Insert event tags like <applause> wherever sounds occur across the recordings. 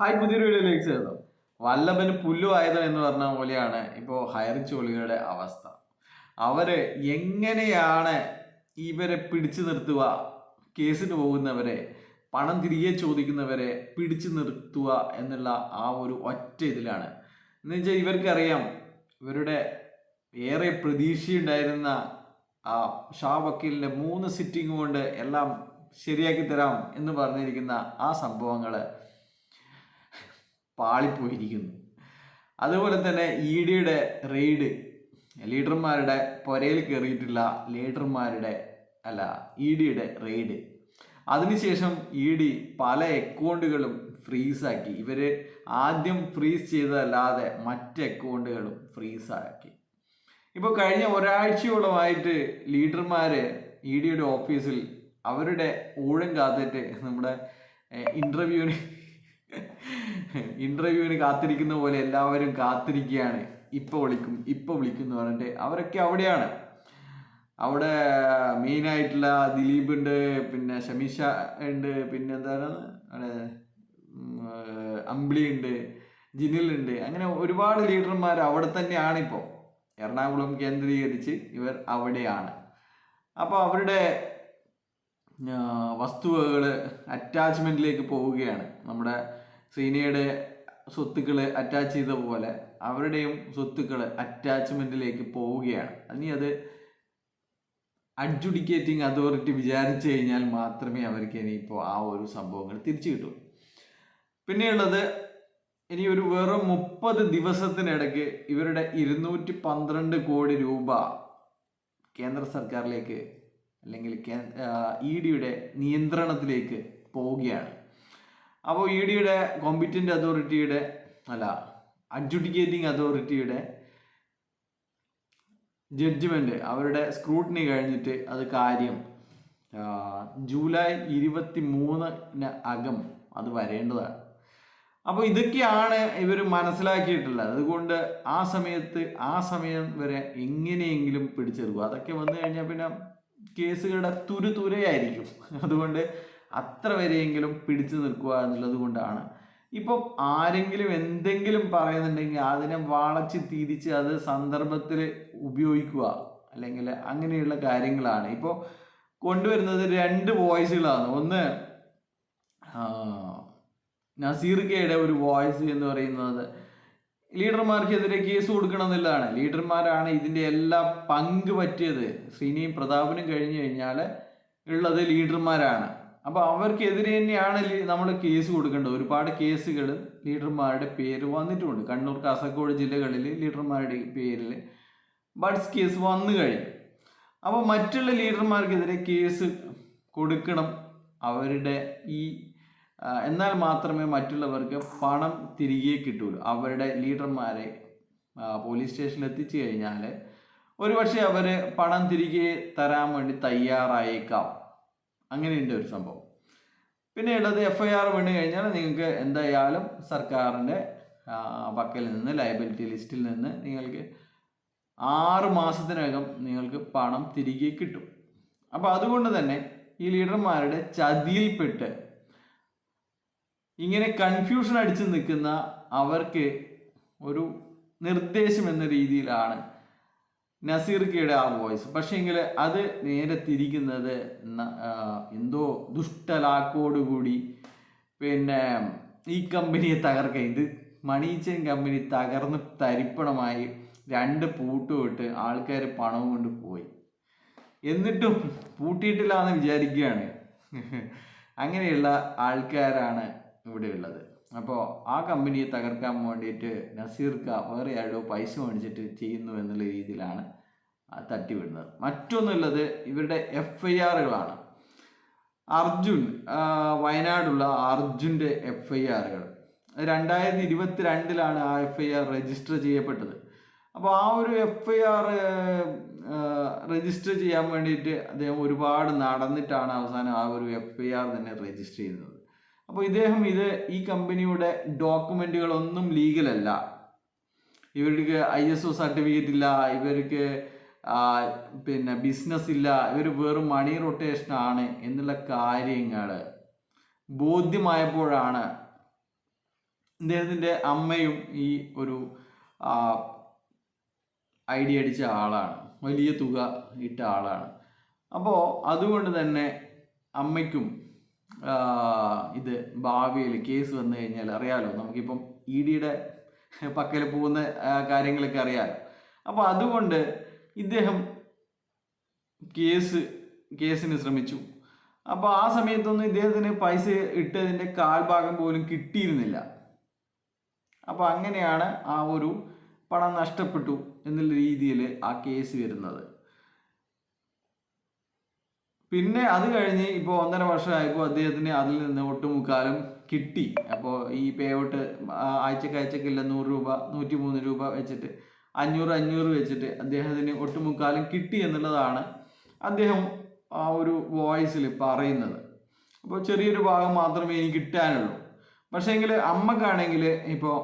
Hi പുതിയൊരു വീഡിയോയിലേക്ക് ചേർന്നു വല്ലഭന് പുല്ലു ആയുധം എന്ന് പറഞ്ഞ പോലെയാണ് ഇപ്പോൾ ഹയർ ചോളികളുടെ അവസ്ഥ. അവർ എങ്ങനെയാണ് ഇവരെ പിടിച്ചു നിർത്തുക? കേസിന് പോകുന്നവരെ പണം തിരികെ ചോദിക്കുന്നവരെ പിടിച്ചു നിർത്തുക എന്നുള്ള ആ ഒരു ഒറ്റ ഇതിലാണ്. എന്ന് വെച്ചാൽ ഇവർക്കറിയാം ഇവരുടെ ഏറെ പ്രതീക്ഷയുണ്ടായിരുന്ന ആ ഷാ വക്കീലിന്റെ മൂന്ന് സിറ്റിംഗ് കൊണ്ട് എല്ലാം ശരിയാക്കി തരാം എന്ന് പറഞ്ഞിരിക്കുന്ന ആ സംഭവങ്ങൾ പാളിപ്പോയിരിക്കുന്നു. അതുപോലെ തന്നെ ഇ ഡിയുടെ റെയ്ഡ് ലീഡർമാരുടെ പുരയിൽ കയറിയിട്ടുള്ള ലീഡർമാരുടെ അല്ല ഇ ഡിയുടെ റെയ്ഡ്. അതിനുശേഷം ഇ ഡി പല അക്കൗണ്ടുകളും ഫ്രീസാക്കി. ഇവർ ആദ്യം ഫ്രീസ് ചെയ്തതല്ലാതെ മറ്റ് അക്കൗണ്ടുകളും ഫ്രീസാക്കി. ഇപ്പോൾ കഴിഞ്ഞ ഒരാഴ്ചയോളമായിട്ട് ലീഡർമാർ ഇ ഡിയുടെ ഓഫീസിൽ അവരുടെ ഊഴം കാത്തിട്ട് നമ്മുടെ ഇന്റർവ്യൂവിന് ഇന്റർവ്യൂവിന് കാത്തിരിക്കുന്ന പോലെ എല്ലാവരും കാത്തിരിക്കുകയാണ്. ഇപ്പൊ വിളിക്കും ഇപ്പൊ വിളിക്കും എന്ന് പറഞ്ഞിട്ട് അവരൊക്കെ അവിടെയാണ്. അവിടെ മെയിനായിട്ടുള്ള ദിലീപ് ഉണ്ട് പിന്നെ ഷമീഷ ഉണ്ട് പിന്നെ എന്താണ്? അവിടെ ഉണ്ട് അമ്പിളി ഉണ്ട് ജിനിലുണ്ട് അങ്ങനെ ഒരുപാട് ലീഡർമാർ അവിടെ തന്നെയാണ് ഇപ്പോൾ എറണാകുളം കേന്ദ്രീകരിച്ച് ഇവർ അവിടെയാണ്. അപ്പോൾ അവരുടെ വസ്തുവകൾ അറ്റാച്ച്മെന്റിലേക്ക് പോവുകയാണ്. നമ്മുടെ ശ്രീനയുടെ സ്വത്തുക്കൾ അറ്റാച്ച് ചെയ്ത പോലെ അവരുടെയും സ്വത്തുക്കൾ അറ്റാച്ച്മെന്റിലേക്ക് പോവുകയാണ്. ഇനി അത് അഡ്ജുഡിക്കേറ്റിംഗ് അതോറിറ്റി വിചാരിച്ചു കഴിഞ്ഞാൽ മാത്രമേ അവർക്ക് ഇനിയിപ്പോൾ ആ ഒരു സംഭവങ്ങൾ തിരിച്ചു കിട്ടൂ. പിന്നെയുള്ളത് ഇനി ഒരു വെറും മുപ്പത് ദിവസത്തിനിടയ്ക്ക് ഇവരുടെ ഇരുന്നൂറ്റി പന്ത്രണ്ട് കോടി രൂപ കേന്ദ്ര സർക്കാരിലേക്ക് അല്ലെങ്കിൽ ഇ ഡിയുടെ നിയന്ത്രണത്തിലേക്ക് പോവുകയാണ്. അപ്പോൾ ഇ ഡിയുടെ കോമ്പിറ്റന്റ് അതോറിറ്റിയുടെ അല്ല അഡ്ജുഡിക്കേറ്റിംഗ് അതോറിറ്റിയുടെ ജഡ്ജ്മെന്റ് അവരുടെ സ്ക്രൂട്ടിനി കഴിഞ്ഞിട്ട് അത് കാര്യം ജൂലൈ ഇരുപത്തി മൂന്നിന് അകം അത് വരേണ്ടതാണ്. അപ്പോൾ ഇതൊക്കെയാണ് ഇവർ മനസ്സിലാക്കിയിട്ടുള്ളത്. അതുകൊണ്ട് ആ സമയത്ത് ആ സമയം വരെ എങ്ങനെയെങ്കിലും പിടിച്ചെടുക്കുക. അതൊക്കെ വന്നു കഴിഞ്ഞാൽ പിന്നെ കേസുകളുടെ തുരുതുരയായിരിക്കും. അതുകൊണ്ട് അത്ര വരെയെങ്കിലും പിടിച്ചു നിൽക്കുക എന്നുള്ളത് കൊണ്ടാണ്. ഇപ്പം ആരെങ്കിലും എന്തെങ്കിലും പറയുന്നുണ്ടെങ്കിൽ അതിനെ വളച്ച് തിരിച്ച് അത് സന്ദർഭത്തിൽ ഉപയോഗിക്കുക. അല്ലെങ്കിൽ അങ്ങനെയുള്ള കാര്യങ്ങളാണ്. ഇപ്പോൾ കൊണ്ടുവരുന്നത് രണ്ട് വോയിസുകളാണ്. ഒന്ന് നസീർ കെയുടെ ഒരു വോയിസ് എന്ന് പറയുന്നത് ലീഡർമാർക്കെതിരെ കേസ് കൊടുക്കണം എന്നുള്ളതാണ്. ലീഡർമാരാണ് ഇതിന്റെ എല്ലാ പങ്ക് പറ്റിയത്. ശ്രീനിയും പ്രതാപനും കഴിഞ്ഞു കഴിഞ്ഞാൽ ഉള്ളത് ലീഡർമാരാണ്. അപ്പോൾ അവർക്കെതിരെ തന്നെയാണ് നമ്മൾ കേസ് കൊടുക്കേണ്ടത്. ഒരുപാട് കേസുകൾ ലീഡർമാരുടെ പേര് വന്നിട്ടുമുണ്ട് കണ്ണൂർ കാസർഗോഡ് ജില്ലകളിൽ ലീഡർമാരുടെ പേരിൽ ബഡ്സ് കേസ് വന്നു കഴിഞ്ഞു. അപ്പോൾ മറ്റുള്ള ലീഡർമാർക്കെതിരെ കേസ് കൊടുക്കണം. അവരുടെ ഈ എന്നാൽ മാത്രമേ മറ്റുള്ളവർക്ക് പണം തിരികെ കിട്ടുള്ളൂ അവരുടെ ലീഡർമാരെ പോലീസ് സ്റ്റേഷനിൽ എത്തിച്ചു കഴിഞ്ഞാൽ ഒരുപക്ഷെ അവർ പണം തിരികെ തരാൻ വേണ്ടി തയ്യാറായേക്കാം. അങ്ങനെയുണ്ട് ഒരു സംഭവം. പിന്നെ ഉള്ളത് എഫ് ഐ ആർ വീണ് കഴിഞ്ഞാൽ നിങ്ങൾക്ക് എന്തായാലും സർക്കാരിന്റെ പക്കലിൽ നിന്ന് ലയബിലിറ്റി ലിസ്റ്റിൽ നിന്ന് നിങ്ങൾക്ക് ആറ് മാസത്തിനകം നിങ്ങൾക്ക് പണം തിരികെ കിട്ടും. അപ്പോൾ അതുകൊണ്ട് തന്നെ ഈ ലീഡർമാരുടെ ചതിയിൽപ്പെട്ട് ഇങ്ങനെ കൺഫ്യൂഷൻ അടിച്ച് നിൽക്കുന്ന അവർക്ക് ഒരു നിർദ്ദേശം എന്ന രീതിയിലാണ് നസീർ കെയുടെ ആ വോയിസ്. പക്ഷേങ്കിൽ അത് നേരെ തിരിക്കുന്നത് എന്തോ ദുഷ്ടലാക്കോടുകൂടി പിന്നെ ഈ കമ്പനിയെ തകർക്കുക ഇത് മണീച്ചൻ കമ്പനി തകർന്ന് തരിപ്പണമായി രണ്ട് പൂട്ടുമിട്ട് ആൾക്കാർ പണവും കൊണ്ട് പോയി. എന്നിട്ടും പൂട്ടിയിട്ടില്ല എന്ന് വിചാരിക്കുകയാണ്. <laughs> അങ്ങനെയുള്ള ആൾക്കാരാണ് ഇവിടെ ഉള്ളത് അപ്പോൾ ആ കമ്പനിയെ തകർക്കാൻ വേണ്ടിയിട്ട് നസീർക്ക വേറെ ആളോ പൈസ മേടിച്ചിട്ട് ചെയ്യുന്നു എന്നുള്ള രീതിയിലാണ് തട്ടിവിടുന്നത്. മറ്റൊന്നുള്ളത് ഇവരുടെ എഫ് ഐ ആറുകളാണ് അർജുൻ വയനാടുള്ള അർജുന്റെ എഫ് ഐ ആറുകൾ രണ്ടായിരത്തി ഇരുപത്തി രണ്ടിലാണ് ആ എഫ് ഐ ആർ രജിസ്റ്റർ ചെയ്യപ്പെട്ടത്. അപ്പോൾ ആ ഒരു എഫ് ഐ ആർ രജിസ്റ്റർ ചെയ്യാൻ വേണ്ടിയിട്ട് അദ്ദേഹം ഒരുപാട് നടന്നിട്ടാണ് അവസാനം ആ ഒരു എഫ് ഐ ആർ തന്നെ രജിസ്റ്റർ ചെയ്യുന്നത്. അപ്പോൾ ഇദ്ദേഹം ഇത് ഈ കമ്പനിയുടെ ഡോക്യുമെന്റുകളൊന്നും ലീഗലല്ല. ഇവർക്ക് ഐ എസ് ഒ സർട്ടിഫിക്കറ്റ് ഇല്ല ഇവർക്ക് പിന്നെ ബിസിനസ് ഇല്ല ഇവർ വെറും മണി റൊട്ടേഷൻ ആണ് എന്നുള്ള കാര്യങ്ങൾ ബോധ്യമായപ്പോഴാണ് ഇദ്ദേഹത്തിന്റെ അമ്മയും ഈ ഒരു ഐഡിയ അടിച്ച ആളാണ്. വലിയ തുക ഇട്ട ആളാണ്. അപ്പോൾ അതുകൊണ്ട് തന്നെ അമ്മയ്ക്കും ഇത് ഭാവിയിൽ കേസ് വന്നു കഴിഞ്ഞാൽ അറിയാലോ? നമുക്കിപ്പം ഇ ഡിയുടെ പക്കൽ പോകുന്ന കാര്യങ്ങളൊക്കെ അറിയാലോ? അപ്പോൾ അതുകൊണ്ട് ഇദ്ദേഹം കേസ് കേസിന് ശ്രമിച്ചു. അപ്പോൾ ആ സമയത്തൊന്നും ഇദ്ദേഹത്തിന് പൈസ ഇട്ടതിന്റെ കാൽഭാഗം പോലും കിട്ടിയിരുന്നില്ല. അപ്പോൾ അങ്ങനെയാണ് ആ ഒരു പണം നഷ്ടപ്പെട്ടു എന്നുള്ള രീതിയിൽ ആ കേസ് വരുന്നത്. പിന്നെ അത് കഴിഞ്ഞ് ഇപ്പോൾ ഒന്നര വർഷമായപ്പോൾ അദ്ദേഹത്തിന് അതിൽ നിന്ന് ഒട്ടുമുക്കാലം കിട്ടി. അപ്പോൾ ഈ പേ ഔട്ട് ആഴ്ചക്ക് ആഴ്ചക്കില്ല നൂറ് രൂപ നൂറ്റി മൂന്ന് രൂപ വെച്ചിട്ട് അഞ്ഞൂറ് അഞ്ഞൂറ് വെച്ചിട്ട് അദ്ദേഹത്തിന് ഒട്ടുമുക്കാലം കിട്ടി എന്നുള്ളതാണ് അദ്ദേഹം ആ ഒരു വോയിസിൽ പറയുന്നത്. അപ്പോൾ ചെറിയൊരു ഭാഗം മാത്രമേ എനിക്ക് കിട്ടാനുള്ളൂ. പക്ഷേങ്കിൽ അമ്മക്കാണെങ്കിൽ ഇപ്പോൾ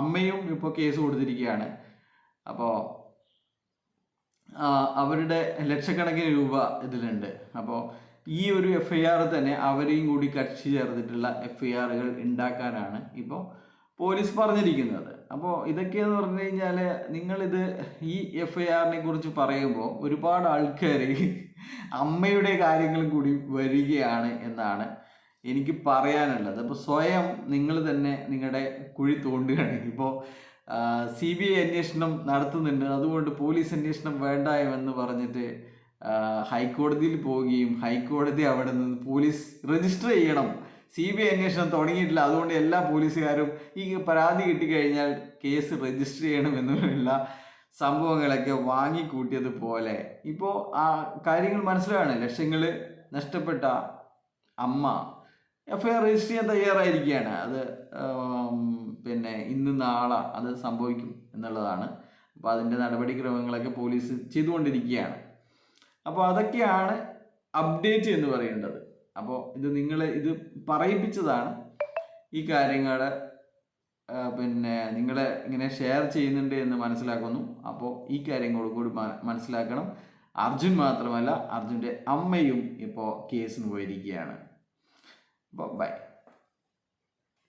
അമ്മയും ഇപ്പോൾ കേസ് കൊടുത്തിരിക്കുകയാണ്. അപ്പോൾ അവരുടെ ലക്ഷക്കണക്കിന് രൂപ ഇതിലുണ്ട്. അപ്പോൾ ഈ ഒരു എഫ് ഐ ആർ തന്നെ അവരെയും കൂടി കക്ഷി ചേർത്തിട്ടുള്ള എഫ് ഐ ആറുകൾ ഉണ്ടാക്കാനാണ് ഇപ്പോൾ പോലീസ് പറഞ്ഞിരിക്കുന്നത്. അപ്പോൾ ഇതൊക്കെയെന്ന് പറഞ്ഞു കഴിഞ്ഞാൽ നിങ്ങളിത് ഈ എഫ് ഐ ആറിനെ കുറിച്ച് പറയുമ്പോൾ ഒരുപാട് ആൾക്കാർ അമ്മയുടെ കാര്യങ്ങളും കൂടി വരികയാണ് എന്നാണ് എനിക്ക് പറയാനുള്ളത്. അപ്പോൾ സ്വയം നിങ്ങൾ തന്നെ നിങ്ങളുടെ കുഴി തോണ്ടുകയാണ്. ഇപ്പോൾ സി ബി ഐ അന്വേഷണം നടത്തുന്നുണ്ട്. അതുകൊണ്ട് പോലീസ് അന്വേഷണം വേണ്ട എന്ന് പറഞ്ഞിട്ട് ഹൈക്കോടതിയിൽ പോവുകയും ഹൈക്കോടതി അവിടെ നിന്ന് പോലീസ് രജിസ്റ്റർ ചെയ്യണം. സി ബി ഐ അന്വേഷണം തുടങ്ങിയിട്ടില്ല. അതുകൊണ്ട് എല്ലാ പോലീസുകാരും ഈ പരാതി കിട്ടിക്കഴിഞ്ഞാൽ കേസ് രജിസ്റ്റർ ചെയ്യണം എന്നുള്ള സംഭവങ്ങളൊക്കെ വാങ്ങിക്കൂട്ടിയതുപോലെ ഇപ്പോൾ ആ കാര്യങ്ങൾ മനസ്സിലാണ് ലക്ഷങ്ങൾ നഷ്ടപ്പെട്ട അമ്മ. എഫ്ഐആർ രജിസ്റ്റർ ചെയ്യാൻ തയ്യാറായിരിക്കുകയാണ്. അത് പിന്നെ ഇന്ന് നാളെ അത് സംഭവിക്കും എന്നുള്ളതാണ്. അപ്പോൾ അതിന്റെ നടപടിക്രമങ്ങളൊക്കെ പോലീസ് ചെയ്തുകൊണ്ടിരിക്കുകയാണ്. അപ്പോൾ അതൊക്കെയാണ് അപ്ഡേറ്റ് എന്ന് പറയേണ്ടത്. അപ്പോൾ ഇത് നിങ്ങൾ ഇത് പറയിപ്പിച്ചതാണ്. ഈ കാര്യങ്ങൾ പിന്നെ നിങ്ങൾ ഇങ്ങനെ ഷെയർ ചെയ്യുന്നുണ്ട് എന്ന് മനസ്സിലാക്കുന്നു. അപ്പോൾ ഈ കാര്യങ്ങളും കൂടി മനസ്സിലാക്കണം. അർജുൻ മാത്രമല്ല അർജുന്റെ അമ്മയും ഇപ്പോൾ കേസിന് പോയിരിക്കുകയാണ്. അപ്പോൾ ബൈ.